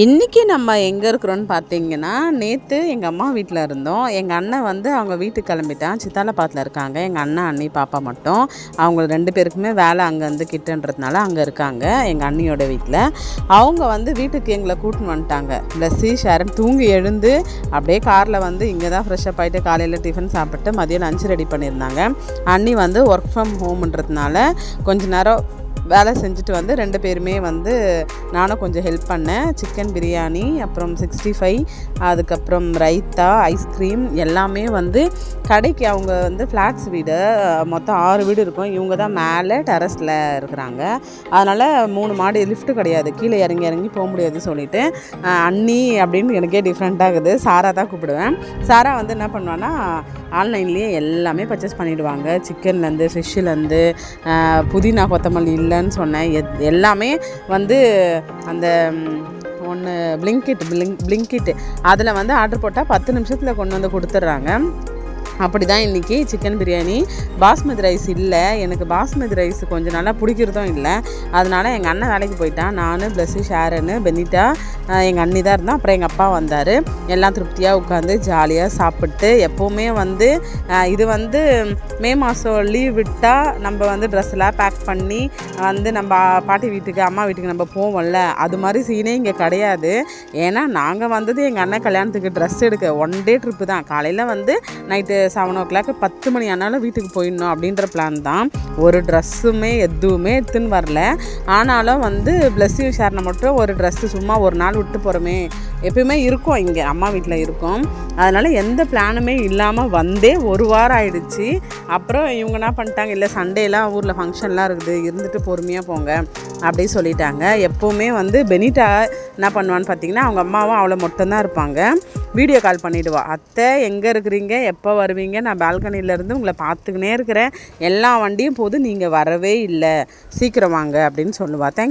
இன்றைக்கி நம்ம எங்கே இருக்கிறோன்னு பார்த்தீங்கன்னா நேற்று எங்கள் அம்மா வீட்டில் இருந்தோம். எங்கள் அண்ணன் வந்து அவங்க வீட்டுக்கு கிளம்பிட்டான். சித்தாலப்பாத்தில் இருக்காங்க. எங்கள் அண்ணன் அண்ணி பாப்பா மட்டும். அவங்க ரெண்டு பேருக்குமே வேலை அங்கே வந்து கிட்டன்றதுனால அங்கே இருக்காங்க எங்கள் அண்ணியோட வீட்டில் அவங்க வந்து வீட்டுக்கு எங்களை கூட்டின்னு வந்துட்டாங்க. ப்ளஸ்ஸி ஷேரன் தூங்கி எழுந்து அப்படியே காரில் வந்து இங்கே தான் ஃப்ரெஷ்ஷப் ஆகிட்டு காலையில் டிஃபன் சாப்பிட்டு மதியம் லஞ்ச் ரெடி பண்ணியிருந்தாங்க. அண்ணி வந்து ஒர்க் ஃப்ரம் ஹோம்ன்றதுனால கொஞ்ச நேரம் வேலை செஞ்சுட்டு வந்து ரெண்டு பேருமே வந்து நானும் கொஞ்சம் ஹெல்ப் பண்ணேன். சிக்கன் பிரியாணி அப்புறம் சிக்ஸ்டி ஃபைவ் அதுக்கப்புறம் ரைத்தா ஐஸ்கிரீம் எல்லாமே வந்து கடைக்கு அவங்க வந்து ஃப்ளாட்ஸ் வீடு மொத்தம் ஆறு வீடு இருக்கும். இவங்க தான் மேலே டெரஸில் இருக்கிறாங்க. அதனால் மூணு மாடி லிஃப்ட்டு கிடையாது. கீழே இறங்கி இறங்கி போக முடியாது சொல்லிட்டு அண்ணி அப்படின்னு எனக்கே டிஃப்ரெண்ட்டாகுது சாரா தான் கூப்பிடுவேன். சாரா வந்து என்ன பண்ணுவான்னா ஆன்லைன்லேயே எல்லாமே பர்ச்சேஸ் பண்ணிவிடுவாங்க சிக்கன்லேருந்து ஃபிஷ்ஷுலேருந்து புதினா கொத்தமல்லி இல்லைன்னு சொன்னேன். எத் எல்லாமே வந்து அந்த ஒன்று பிளிங்கிட் பிளிங் பிளிங்கிட்டு அதில் வந்து ஆர்டர் போட்டால் பத்து நிமிஷத்தில் கொண்டு வந்து கொடுத்துட்றாங்க. அப்படி தான் இன்றைக்கி சிக்கன் பிரியாணி. பாஸ்மதி ரைஸ் இல்லை. எனக்கு பாஸ்மதி ரைஸ் கொஞ்சம் நல்லா பிடிக்கிறதும் இல்லை. அதனால் எங்கள் அண்ணன் வேலைக்கு போயிட்டான். நான் ப்ளஸ்ஸு ஷேரனு பெனிட்டா எங்கள் அண்ணி தான் இருந்தோம் அப்புறம் எங்கள் அப்பா வந்தார். எல்லாம் திருப்தியாக உட்காந்து ஜாலியாக சாப்பிட்டு எப்போவுமே வந்து இது வந்து மே மாதம் லீவ் விட்டால் நம்ம வந்து ட்ரெஸ்லாம் பேக் பண்ணி வந்து நம்ம பாட்டி வீட்டுக்கு அம்மா வீட்டுக்கு நம்ம போவோம்ல. அது மாதிரி சீனே இங்கே கிடையாது. ஏன்னா நாங்கள் வந்தது எங்கள் அண்ணன் கல்யாணத்துக்கு ட்ரெஸ் எடுக்க ஒன் டே ட்ரிப்பு தான். காலையில் வந்து நைட்டு செவன் ஓ கிளாக் பத்து மணி ஆனாலும் வீட்டுக்கு போயிடணும் அப்படின்ற பிளான் தான். ஒரு ட்ரெஸ்ஸுமே எதுவுமே எடுத்துன்னு வரல. ஆனாலும் வந்து பிளஸ்ஸிங் ஷேர்னை மட்டும் ஒரு ட்ரெஸ்ஸு சும்மா ஒரு நாள் விட்டு போகிறோமே எப்பயுமே இருக்கும் இங்கே அம்மா வீட்டில் இருக்கும். அதனால் எந்த பிளானுமே இல்லாமல் வந்தே ஒரு வாரம் ஆயிடுச்சு. அப்புறம் இவங்க என்ன பண்ணிட்டாங்க இல்லை சண்டேலாம் ஊரில் ஃபங்க்ஷன்லாம் இருக்குது இருந்துட்டு பொறுமையாக போங்க அப்படி சொல்லிட்டாங்க. எப்போவுமே வந்து பெனிட்டா என்ன பண்ணுவான்னு பார்த்தீங்கன்னா அவங்க அம்மாவும் அவளை மட்டும்தான் இருப்பாங்க. வீடியோ கால் பண்ணிவிடுவா அத்தை எங்கே இருக்கிறீங்க? எப்போ வருவீங்க? நான் பால்கனிலேருந்து இருந்து உங்களை பார்த்துக்கினே இருக்கிறேன். எல்லா வண்டியும் போது நீங்கள் வரவே இல்லை. சீக்கிரம் வாங்க அப்படின்னு சொல்லுவா. தேங்க்